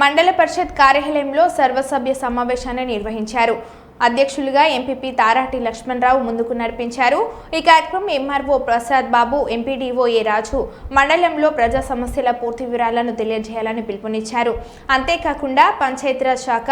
మండల పరిషత్ కార్యాలయంలో సర్వసభ్య సమావేశాన్ని నిర్వహించారు. అధ్యక్షులుగా ఎంపీపీ తారాటి లక్ష్మణరావు ముందుకు నడిపించారు. ఈ కార్యక్రమం MRO Prasad Babu MPDO A Raju మండలంలో ప్రజా సమస్యల పూర్తి వివరాలను తెలియజేయాలని పిలుపునిచ్చారు. అంతేకాకుండా పంచాయతీరాజ్ శాఖ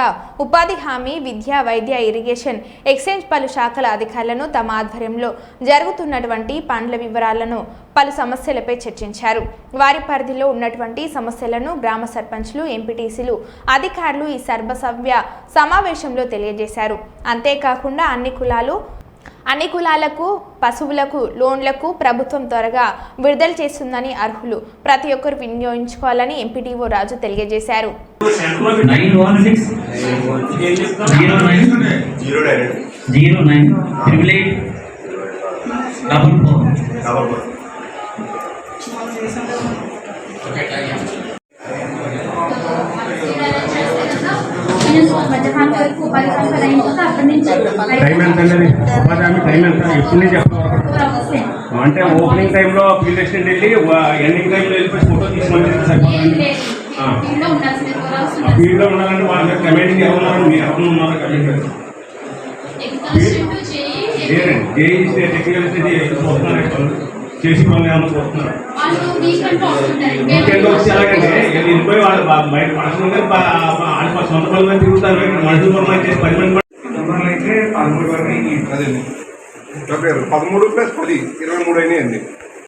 ఉపాధి హామీ విద్య వైద్య ఇరిగేషన్ ఎక్స్చేంజ్ పలు శాఖల అధికారులను తమ ఆధ్వర్యంలో జరుగుతున్నటువంటి పనుల వివరాలను పలు సమస్యలపై చర్చించారు. వారి పరిధిలో ఉన్నటువంటి సమస్యలను గ్రామ సర్పంచ్లు ఎంపీటీసీలు అధికారులు ఈ సర్వసభ్య సమావేశంలో తెలియజేశారు. అంతేకాకుండా అన్ని కులాలు అన్ని కులాలకు పశువులకు లోన్లకు ప్రభుత్వం త్వరగా విడుదల చేస్తుందని అర్హులు ప్రతి ఒక్కరు వినియోగించుకోవాలని ఎంపీడీఓ రాజు తెలియజేశారు. నైన్ వన్ టైం ఎంత అండి ఉపాధి టైం ఎంత ఎప్పటి నుంచి. అంటే ఓపెనింగ్ టైంలో ఫీల్డ్ అసిస్టెంట్ వెళ్ళి ఎండింగ్ టైంలో వెళ్ళిపోయి ఫోటో ఏం సరిపోతుంది ఫీల్డ్లో ఉండాలంటే వాళ్ళ మీద కమెంటింగ్ ఎవరు మీరు ఎవరు ఉన్నారు కమెంట్ లేదండి జేఈ టెక్నికల్. చేసి పనులు ఏమన్నా చూస్తున్నారు వచ్చి ఎలాగంటే వెళ్ళిపోయి వాళ్ళు బయట సొంత మీద తిరుగుతారు మనుషులు చేసి పది మంది పదమూడు ప్లస్ పది ఇరవై మూడు అయినాయండి.